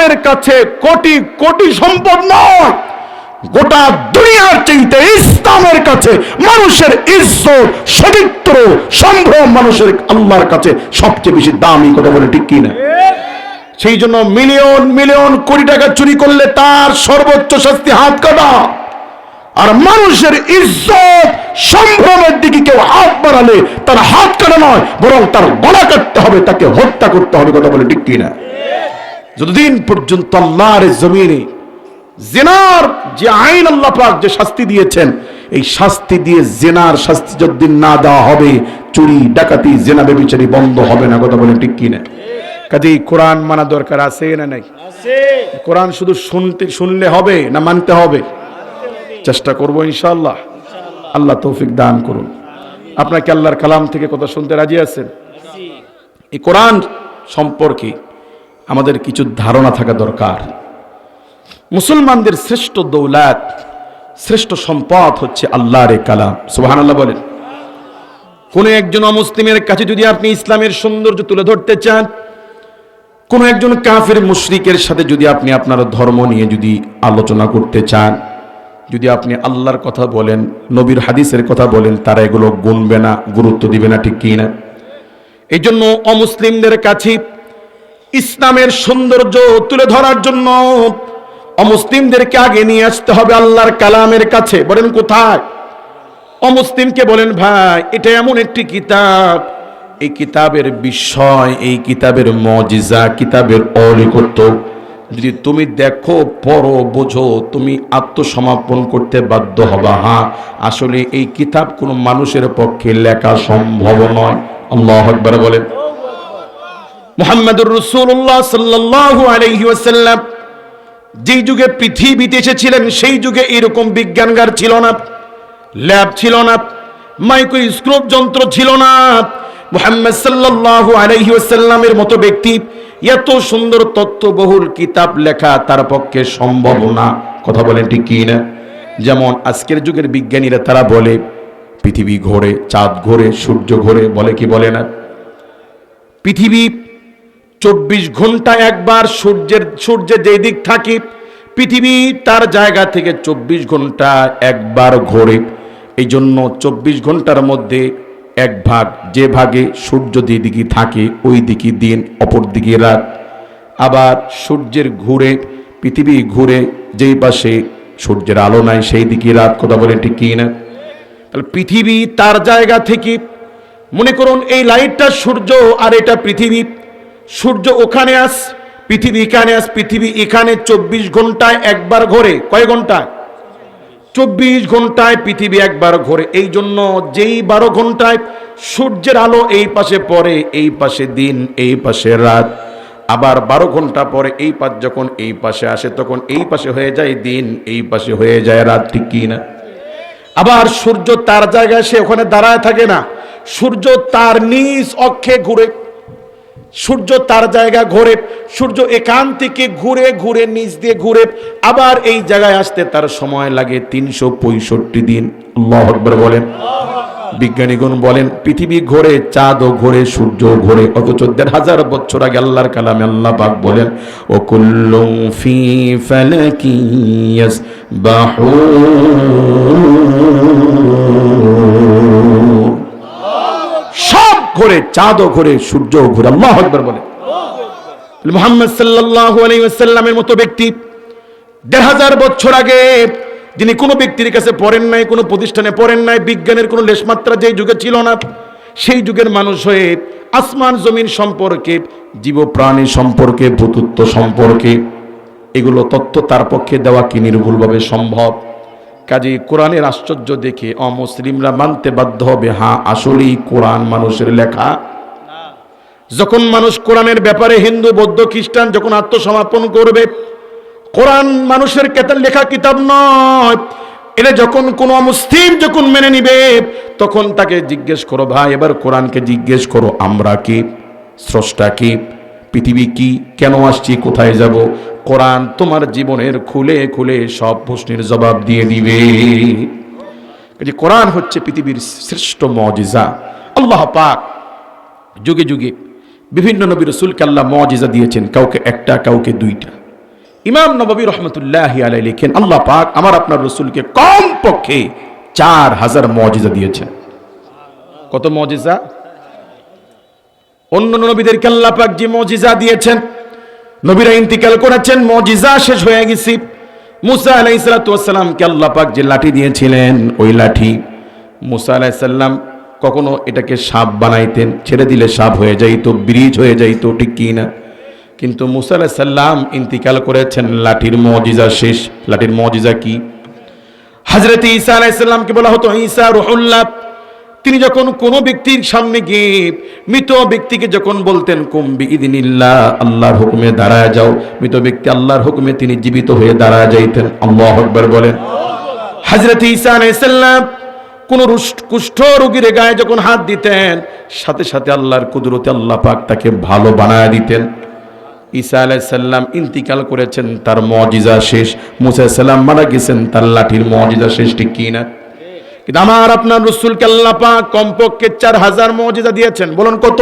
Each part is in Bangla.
ইসলামের কাছে কোটি কোটি সম্পদ নয়। গোটা দুনিয়ার চিন্তা ইসলামের কাছে মানুষের ইজ্জত, সবিত্র, সম্ভ্রম মানুষের আল্লাহর কাছে সবচেয়ে বেশি দামি কথা বলে ঠিক কিনা? সেই জন্য মিলিয়ন মিলিয়ন কোটি টাকা চুরি করলে তার সর্বোচ্চ শাস্তি হাত কাটা। আর মানুষের ইজ্জত, সম্ভ্রমের দিকে কেউ হাত বাড়ালে তার হাত কাটা নয়, বরং তার গলা কাটতে হবে, তাকে হত্যা করতে হবে কথা বলে ঠিক কিনা? যতদিন পর্যন্ত আল্লাহর জমিনে জেনার যে আইন আল্লাহ পাক যে শাস্তি দিয়েছেন এই শাস্তি দিয়ে জেনার শাস্তি যতদিন না দেওয়া হবে চুরি ডাকাতি জেনা বেবিচারি বন্ধ হবে না। কথা বলে ঠিক কিনা? কাজেই কোরআন মানা দরকার আছে না নাই? কোরআন শুধু শুনতে শুনলে হবে না মানতে হবে? চেষ্টা করব ইনশাআল্লাহ। আল্লাহ তৌফিক দান করুন। আপনাকে আল্লাহর কালাম থেকে কথা শুনতে রাজি আছেন? এই কোরআন সম্পর্কে আমাদের কিছু ধারণা থাকা দরকার। মুসলমানদের শ্রেষ্ঠ দৌলাত, শ্রেষ্ঠ সম্পদ হচ্ছে আল্লাহর কালাম। আল্লাহ বলেন। কোন একজন অমুসলিমের কাছে যদি আপনি ইসলামের সৌন্দর্য তুলে ধরতে চান, কোন একজন কাফের মুশরিকের সাথে যদি আপনি আপনার ধর্ম নিয়ে যদি আলোচনা করতে চান, যদি আপনি আল্লাহর কথা বলেন, নবীর হাদিসের কথা বলেন, তারা এগুলো গুনবে না, গুরুত্ব দিবে না, ঠিক কি না? এই জন্য অমুসলিমদের কাছে ইসলামের সৌন্দর্য তুলে ধরার জন্য অমুসলিমদেরকে আগে নিয়ে আসতে হবে আল্লাহর কালামের কাছে। বলেন কোথায়? অমুসলিমকে বলেন, ভাই, এটা এমন একটি কিতাব। এই কিতাবের বিষয়, এই কিতাবের মজিজা, কিতাবের অলিকত্ব। যদি তুমি দেখো, পড়ো, বোঝো, তুমি আত্মসমাপন করতে বাধ্য হবা। হ্যাঁ আসলে এই কিতাব কোনো মানুষের পক্ষে লেখা সম্ভব নয়। আল্লাহ আকবার বলেন। মোহাম্মদুর রসুল্লাহ সাল্লাল্লাহু আলাইহি ওয়াসাল্লাম, যেই যুগে পৃথিবীতে এসেছিলেন, সেই যুগে এরকম বিজ্ঞানগার ছিল না, ল্যাব ছিল না মাইক্রোস্কোপ যন্ত্র ছিল না। মুহাম্মদ সাল্লাল্লাহু আলাইহি ওয়াসাল্লামের মতো ব্যক্তি, এত সুন্দর তত্ত্ববহুল কিতাব লেখা তার পক্ষে সম্ভব না। কথা বলেন ঠিক কি না? যেমন আজকের যুগের বিজ্ঞানীরা তারা বলে, পৃথিবী ঘোরে, চাঁদ ঘোরে, সূর্য ঘোরে, বলে কি বলে না? পৃথিবী চব্বিশ ঘণ্টা একবার সূর্যের সূর্যের যেই দিক থাকে, পৃথিবী তার জায়গা থেকে চব্বিশ ঘণ্টা একবার ঘোরে। এই জন্য চব্বিশ ঘণ্টার মধ্যে এক ভাগ, যে ভাগে সূর্য যেদিকে থাকে, ওই দিকে দিন, অপর দিকে রাত। আবার সূর্যের ঘুরে, পৃথিবী ঘুরে, যেই পাশে সূর্যের আলো নাই, সেই দিকে রাত, কথা বলে ঠিক না? তাহলে পৃথিবী তার জায়গা থেকে, মনে করুন এই লাইটটা সূর্য আর এটা পৃথিবী সূর্য ওখানে আস, পৃথিবী এখানে আস, পৃথিবী এখানে চব্বিশ ঘন্টায় একবার ঘোরে। কয় ঘন্টায়? চব্বিশ ঘন্টায় পৃথিবী একবার ঘোরে। এই জন্য যেই বারো ঘন্টায় সূর্যের আলো এই পাশে পড়ে, এই পাশে দিন, এই পাশে রাত। আবার বারো ঘণ্টা পরে এই পাশ যখন এই পাশে আসে, তখন এই পাশে হয়ে যায় দিন, এই পাশে হয়ে যায় রাত। ঠিক কি না? আবার সূর্য তার জায়গায় সে ওখানে দাঁড়ায় থাকে না। সূর্য তার নিজ অক্ষে ঘুরে। সূর্য তার জায়গা ঘোরে, সূর্য এখান থেকে ঘুরে ঘুরে, নিচ দিয়ে ঘুরে, আবার এই জায়গায় আসতে তার সময় লাগে তিনশো পঁয়ষট্টি দিন। আল্লাহ বলেন। বিজ্ঞানীগণ বলেন, পৃথিবী ঘোরে, চাঁদও ঘোরে সূর্য ঘোরে, অথচ দেড় হাজার বছর আগে আল্লাহর কালামে আল্লাহ পাক বলেন, ও কুল্লুম ফি ফালাকি ইয়াসবাহুন। ঘোরে, চাঁদও ঘোরে, সূর্যও ঘোরে। আল্লাহ আকবর বলে। মোহাম্মদ সাল্লাল্লাহু আলাইহি ওয়াসাল্লামের মতো ব্যক্তি, দেড় হাজার বছর আগে যিনি কোনো ব্যক্তির কাছে পড়েন নাই, কোনো প্রতিষ্ঠানে পড়েন নাই, বিজ্ঞানের কোনো লেশমাত্রা যে যুগে ছিল না, সেই যুগের মানুষ হয়ে আসমান জমিন সম্পর্কে জীব প্রাণী সম্পর্কে ভূতত্ব সম্পর্কে, এগুলো তথ্য তার পক্ষে দেওয়া কি নির্ভুলভাবে সম্ভব? কাজে কোরআনের আশ্চর্য দেখে অমুসলিমরা মানতে বাধ্য হবে হ্যাঁ আসলেই কোরআন মানুষের লেখা। যখন মানুষ কোরআনের ব্যাপারে হিন্দু, বৌদ্ধ, খ্রিস্টান যখন আত্মসমর্পণ করবে, কোরআন মানুষের কেতার লেখা কিতাব নয়। এটা যখন কোনো মুসলিম যখন মেনে নিবে, তখন তাকে জিজ্ঞেস করো, ভাই, এবার কোরআনকে জিজ্ঞেস করো, আমরা কি? স্রষ্টা কি? পৃথিবী কি? কেন আসছি? কোথায় যাব? কোরআন তোমার জীবনের খুলে খুলে সব প্রশ্নের জবাব দিয়ে দিবে। যে কোরআন হচ্ছে পৃথিবীর শ্রেষ্ঠ মজিজা। আল্লাহ পাক যুগে যুগে বিভিন্ন নবী রসুলকে আল্লাহ মজিজা দিয়েছেন, কাউকে একটা, কাউকে দুইটা। ইমাম নবী রহমতুল্লাহ আলাই লিখেন, আল্লাহ পাক আমার আপনার রসুলকে কম পক্ষে চার হাজার মজিজা দিয়েছেন। কত মজিজা? অন্য নবীদেরকে আল্লাহ যে মজিজা দিয়েছেন, নবীরা ইন্তিকাল করেছেন, মজিজা শেষ হয়ে গেছি। মুসা আলাইসালামকে আল্লাহ পাক যে লাঠি দিয়েছিলেন, ওই লাঠি মুসা আলাইসাল্লাম কখনো এটাকে সাপ বানাইতেন, ছেড়ে দিলে সাপ হয়ে যাইতো, ব্রিজ হয়ে যাইতো, ঠিক কি না? কিন্তু মুসা আলাইসাল্লাম ইন্তিকাল করেছেন, লাঠির মজিজা শেষ। লাঠির মজিজা কি? হাজরত ঈসা আলাইসাল্লামকে বলা হতো, ঈসা রুহুল্লাহ তিনি যখন কোনো ব্যক্তির সামনে গিয়ে মৃত ব্যক্তিকে যখন বলতেন কুম্বি ইদিনিল্লাহ আল্লাহর হুকুমে দাঁড়ায় যাও। মৃত ব্যক্তি আল্লাহর হুকুমে তিনি জীবিত হয়ে দাঁড়ায় যাইতেন। আল্লাহ আকবার বলেন। হাজরত ঈসা আলাইসাল্লাম কোন কুষ্ঠ রোগীর গায়ে যখন হাত দিতেন, সাথে সাথে আল্লাহর কুদরতে আল্লাহ পাক তাকে ভালো বানায় দিতেন। ঈসা আলাইসাল্লাম ইন্তিকাল করেছেন, তার মজিজা শেষ। মুসা সাল্লাম মারা গেছেন, তার লাঠির মজিজা শেষ ঠিক কি না কিন্তু আমার আপনার রসুলকে আল্লাহ পাক কমপক্ষে চার হাজার মজিজা দিয়েছেন। বলুন কত?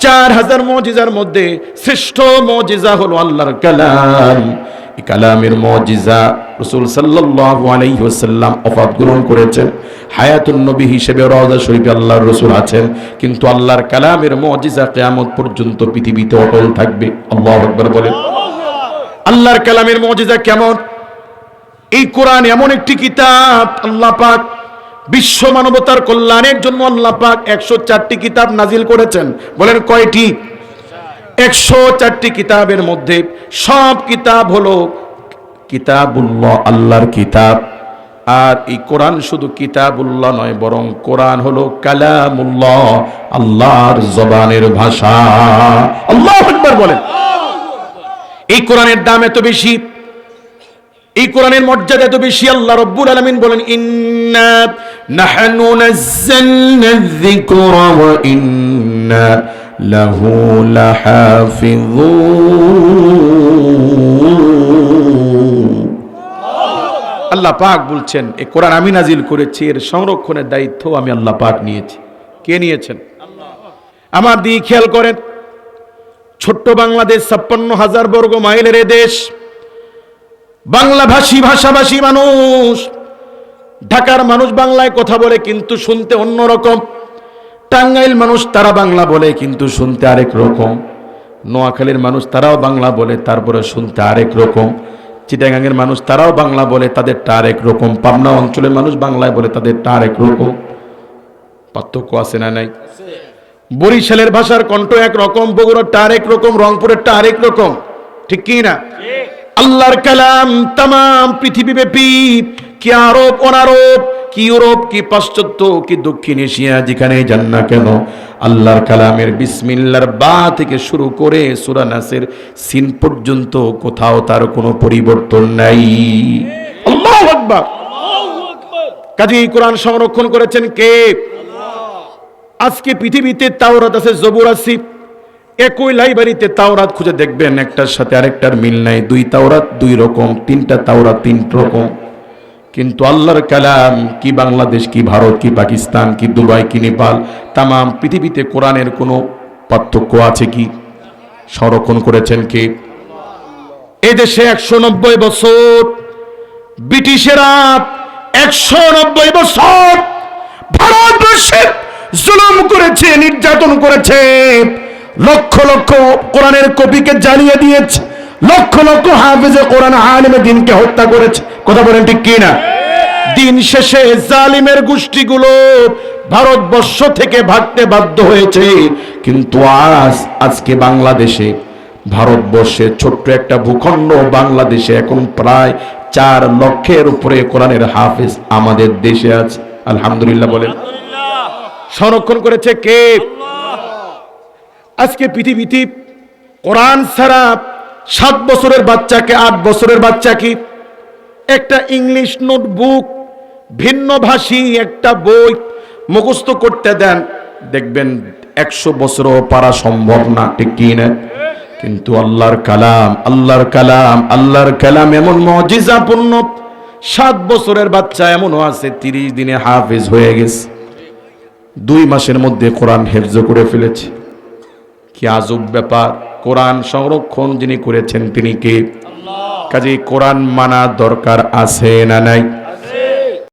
চার হাজার মজিজার মধ্যে শ্রেষ্ঠ মজিজা হলো আল্লাহর কালাম। কালামের মজিজা রসুল সাল্লাল্লাহু আলাইহি ওয়াসাল্লাম অফাত গ্রহণ করেছেন। হায়াতুল নবী হিসেবে রওজা শরীফে আল্লাহর রসুল আছেন। কিন্তু আল্লাহর কালামের মজিজা কিয়ামত পর্যন্ত পৃথিবীতে অটল থাকবে। আল্লাহ আকবার বলেন। আল্লাহর কালামের মজিজা কেমন? এই কোরআন এমন একটি কিতাব, আল্লাহ পাক বিশ্ব মানবতার কল্যাণের জন্য আল্লাহ পাক একশো চারটি কিতাব নাজিল করেছেন। বলেন কয়টি? একশো চারটি কিতাবের মধ্যে সব কিতাব হলো কিতাবুল্লাহ, আল্লাহর কিতাব। আর এই কোরআন শুধু কিতাবুল্লাহ নয়, বরং কোরআন হলো কালামুল্লাহ, আল্লাহর জবানের ভাষা। আল্লাহ একবার বলেন। এই কোরআনের দাম এত বেশি এই কোরআনের মর্যাদা এত বেশি, আল্লাহ রব্বুল আলামিন বলেন আল্লাহ পাক বলছেন এই কোরআন আমি নাজিল করেছি, এর সংরক্ষণের দায়িত্ব আমি আল্লাহ পাক নিয়েছি। কে নিয়েছেন? আমার দিকে খেয়াল করেন, ছোট্ট বাংলাদেশ ছাপ্পান্ন হাজার বর্গ মাইলের এ দেশ বাংলা ভাষী ভাষাভাষী মানুষ। ঢাকার মানুষ বাংলায় কথা বলে কিন্তু শুনতে অন্যরকম টাঙ্গাইল মানুষ তারা বাংলা বলে কিন্তু শুনতে আরেক রকম। নোয়াখালীর মানুষ তারাও বাংলা বলে, তারপরে শুনতে আরেক রকম। চিটাগাঙের মানুষ তারাও বাংলা বলে, তাদেরটা আরেক রকম। পাবনা অঞ্চলের মানুষ বাংলায় বলে, তাদেরটা আরেক রকম। পার্থক্য আছে না নাই? বরিশালের ভাষার কণ্ঠ এক রকম বগুড়ারটা আরেক রকম, রংপুরেরটা আরেক রকম। ঠিক কি না? আল্লাহর কালাম তাম পৃথিবী ব্যাপী কি আরব, অনারব, কি ইউরোপ, কি পাশ্চাত্য, কি দক্ষিণ এশিয়া, যেখানে যান না কেন, আল্লাহর কালামের বিসমিল্লার বা থেকে শুরু করে সুরানাসের সিন পর্যন্ত কোথাও তার কোনো পরিবর্তন নাই। আল্লাহু আকবার। কোরআন সংরক্ষণ করেছেন কে? আজকে পৃথিবীতে তাওরাত আছে, জবুর আছে একই লাইব্রেরিতে তাওরাত খুঁজে দেখবেন একটার সাথে আরেকটার মিল নাই। দুই তাওরাত, দুই রকম, তিনটা তাওরাত, তিন রকম। কিন্তু আল্লাহর কালাম, কি বাংলাদেশ, কি ভারত, কি পাকিস্তান, কি দুবাই, কি নেপাল তাম পৃথিবীতে কোরআনের কোনো পার্থক্য আছে কি? সংরক্ষণ করেছেন কে? এ দেশে একশো নব্বই বছর, ব্রিটিশেরা একশো নব্বই বছর ভারতবর্ষের জুলুম করেছে, নির্যাতন করেছে। লক্ষ লক্ষ কোরআনের কপিকে জ্বালিয়ে দিয়েছে। লক্ষ লক্ষ হাফেজে কোরআন আলিমে দিনকে হত্যা করেছে। কথা বলেন ঠিক কি না? দিন শেষে জালিমের গোষ্ঠীগুলো ভারতবর্ষ থেকে ভাগতে বাধ্য হয়েছে। কিন্তু আজ আজকে বাংলাদেশে ভারতবর্ষের ছোট্ট একটা ভূখণ্ড বাংলাদেশে এখন প্রায় চার লক্ষের উপরে কোরআনের হাফিজ আমাদের দেশে আছে। আলহামদুলিল্লাহ বলেন। সংরক্ষণ করেছে কে? আজকে পৃথিবীতে কোরআন ছাড়া সাত বছরের বাচ্চাকে আট বছরের বাচ্চাকে একটা ইংলিশ নোটবুক, ভিন্ন ভাষী একটা বই মুখস্থ করতে দেন। দেখবেন একশো বছরও পারা সম্ভব না, ঠিক কি না? কিন্তু আল্লাহর কালাম আল্লাহর কালাম আল্লাহর কালাম এমন মজিজাপূর্ণ সাত বছরের বাচ্চা এমনও আছে, তিরিশ দিনে হাফেজ হয়ে গেছে। দুই মাসের মধ্যে কোরআন হেফজ করে ফেলেছে। কি আজব ব্যাপার, কোরআন সংরক্ষণ যিনি করেছেন তিনি কে? কাজে কোরআন মানা দরকার আছে না নাই?